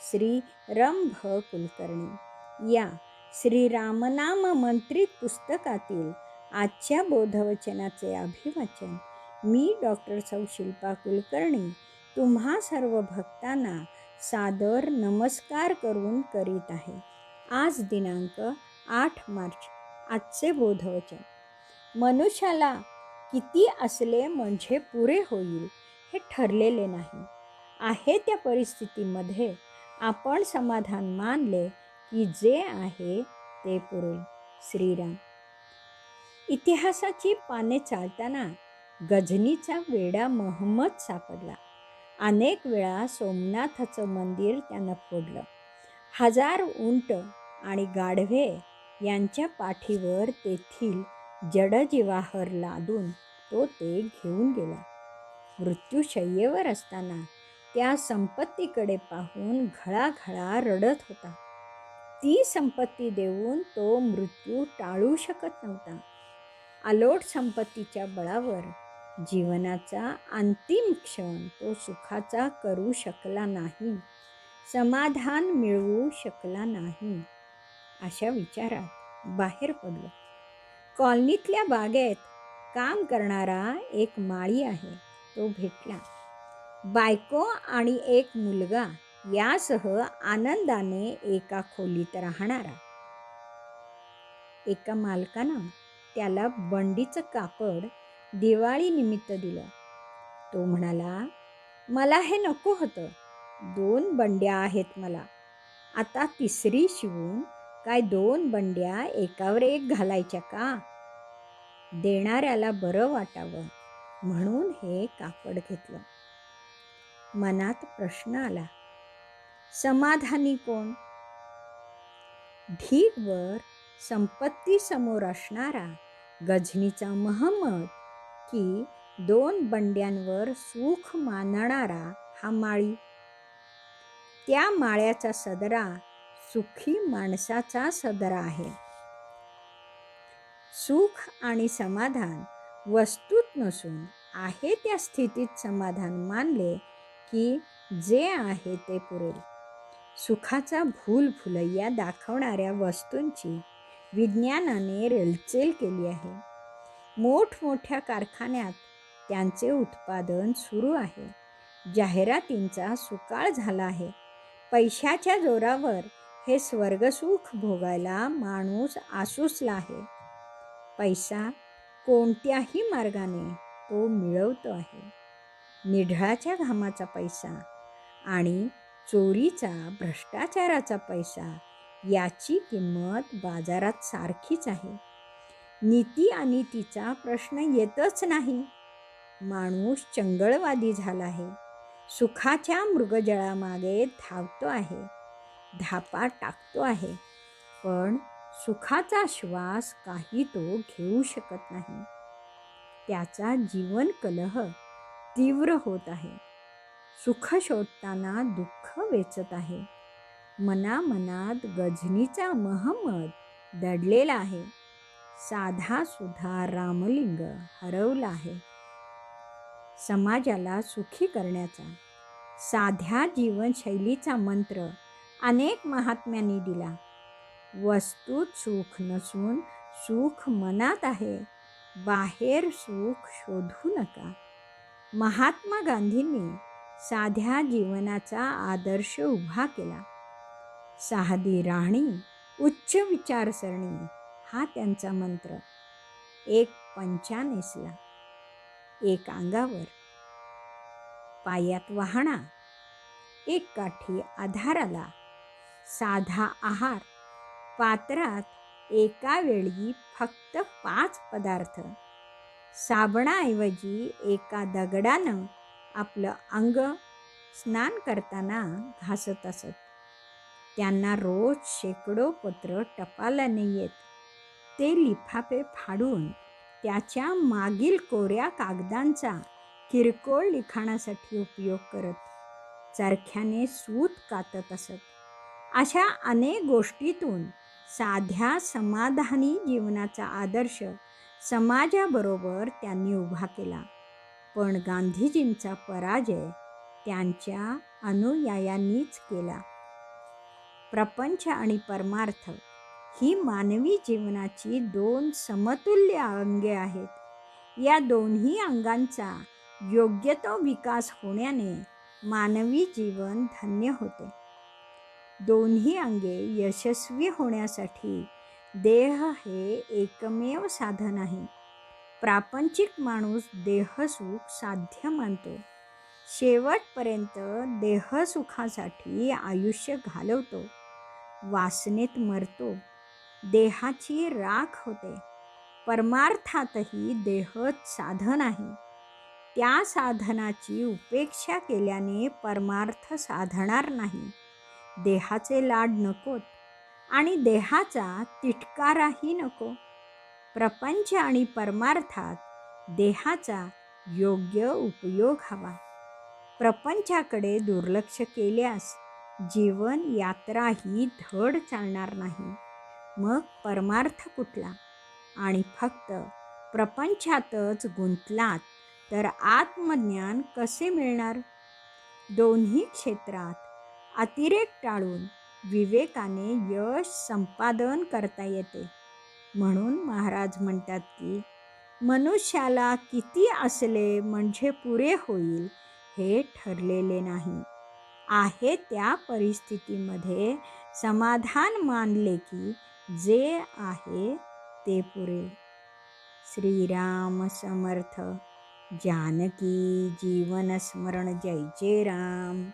श्री रंभ कुलकर्णी. या श्री रामनाम मंत्रित पुस्तकातील आजच्या बोधवचनाचे अभिवाचन मी डॉक्टर सौ शिल्पा कुलकर्णी तुम्हा सर्व भक्तांना सादर नमस्कार करून करीत आहे. आज दिनांक आठ मार्च आजचे बोधवचन. मनुष्याला किती असले म्हणजे पुरे होईल हे ठरलेले नाही. आहे त्या परिस्थितीमध्ये आपण समाधान मानले की जे आहे ते पुरेल. श्रीराम. इतिहासाची पाने चालताना गझनीचा वेडा महम्मद सापडला. अनेक वेळा सोमनाथाचं मंदिर त्यानं फोडलं. हजार उंट आणि गाढवे यांच्या पाठीवर तेथील जडजीवाहर लादून तो ते घेऊन गेला. मृत्यूशय्येवर असताना त्या संपत्तीकडे पाहून घळाघळा रडत होता. ती संपत्ती देऊन तो मृत्यू टाळू शकत नव्हता. आलोट संपत्तीच्या बळावर जीवनाचा अंतिम क्षण तो सुखाचा करू शकला नाही समाधान मिळवू शकला नाही अशा विचारात बाहेर पडलो. कॉलनीतल्या बागेत काम करणारा एक माळी आहे तो भेटला. बायको आणि एक मुलगा यासह आनंदाने एका खोलीत राहणारा. एका मालकानं त्याला बंडीचं कापड दिवाळीनिमित्त दिलं. तो म्हणाला मला हे नको होतं. दोन बंड्या आहेत मला. आता तिसरी शिवून काय दोन बंड्या एकावर एक घालायच्या का? देणाऱ्याला बरं वाटावं. म्हणून हे कापड घेतलं. मनात प्रश्न आला. समाधानी कोण? ढीगवर संपत्ती समोर असणारा गझनीचा महमद की दोन बंड्यांवर सुख मानणारा हा माळी. त्या माळ्याचा सदरा सुखी माणसाचा सदरा आहे. सुख आणि समाधान वस्तूत नसून आहे त्या स्थितीत समाधान मानले की जे आहे ते पुरेल. सुखाचा भूल भुलैया दाखवणाऱ्या वस्तूंची विज्ञानाने रेलचेल केली आहे. मोठमोठ्या कारखान्यात त्यांचे उत्पादन सुरू आहे. जाहिरातींचा सुकाळ झाला आहे. पैशाच्या जोरावर हे स्वर्गसुख भोगायला माणूस आसुसला आहे. पैसा कोणत्याही मार्गाने तो मिळवतो आहे. निढळाच्या घामाचा पैसा आणि चोरीचा भ्रष्टाचाराचा पैसा याची किंमत बाजारात सारखीच आहे. नीती आणि तिचा प्रश्न येतच नाही. माणूस चंगळवादी झाला आहे. सुखाच्या मृगजळामागे धावतो आहे. धापा टाकतो आहे. पण सुखाचा श्वास काही तो घेऊ शकत नाही. त्याचा जीवन कलह तीव्र होत आहे. सुख शोधताना दुःख वेचत आहे. मनामनात गझनीचा महमद दडलेला आहे. साधा सुधा रामलिंग हरवला आहे. समाजाला सुखी करण्याचा साध्या जीवनशैलीचा मंत्र अनेक महात्म्यांनी दिला. वस्तूत सुख नसून सुख मनात आहे. बाहेर सुख शोधू नका. महात्मा गांधींनी साध्या जीवनाचा आदर्श उभा केला. साधी राहणी उच्च विचारसरणी हा त्यांचा मंत्र. एक पंचा नेसला. एक अंगावर. पायात वाहणा. एक काठी आधाराला. साधा आहार. पात्रात एका वेळी फक्त पाच पदार्थ. साबणाऐवजी एका दगडानं आपलं अंग स्नान करताना घासत असत. त्यांना रोज शेकडो पत्र टपालाने येत ते लिफाफे फाडून त्याच्या मागील कोऱ्या कागदांचा किरकोळ लिखाणासाठी उपयोग करत चरख्याने सूत कातत असत. अशा अनेक गोष्टीतून साध्या समाधानी जीवनाचा आदर्श समाजाबरोबर त्यांनी उभा केला. पण गांधीजींचा पराजय त्यांच्या अनुयायांनीच केला. प्रपंच आणि परमार्थ ही मानवी जीवनाची दोन समतुल्य अंगे आहेत. या दोन्ही अंगांचा योग्य तो विकास होण्याने मानवी जीवन धन्य होते. दोन्ही अंगे यशस्वी होण्यासाठी देह हे एकमेव साधन आहे. प्रापंचिक माणूस देहसुख साध्य मानतो. शेवटपर्यंत देहसुखासाठी आयुष्य घालवतो. वासनेत मरतो. देहाची राख होते. परमार्थातही देहच साधन आहे. त्या साधनाची उपेक्षा केल्याने परमार्थ साधणार नाही. देहाचे लाड नकोत. आणि देहाचा तिटकाराही नको. प्रपंच आणि परमार्थात देहाचा योग्य उपयोग हवा. प्रपंचाकडे दुर्लक्ष केल्यास जीवन यात्रा ही धड चालणार नाही. मग परमार्थ कुठला? आणि फक्त प्रपंचातच गुंतलात तर आत्मज्ञान कसे मिळणार? दोन्ही क्षेत्रात अतिरेक टाळून विवेकाने यश संपादन करता येते. म्हणून महाराज म्हणतात की मनुष्याला किती असले म्हणजे पुरे होईल हे ठरलेले नाही. आहे त्या परिस्थितीमध्ये समाधान मानले की जे आहे ते पुरे. श्रीराम समर्थ. जानकी जीवन स्मरण. जय जय राम.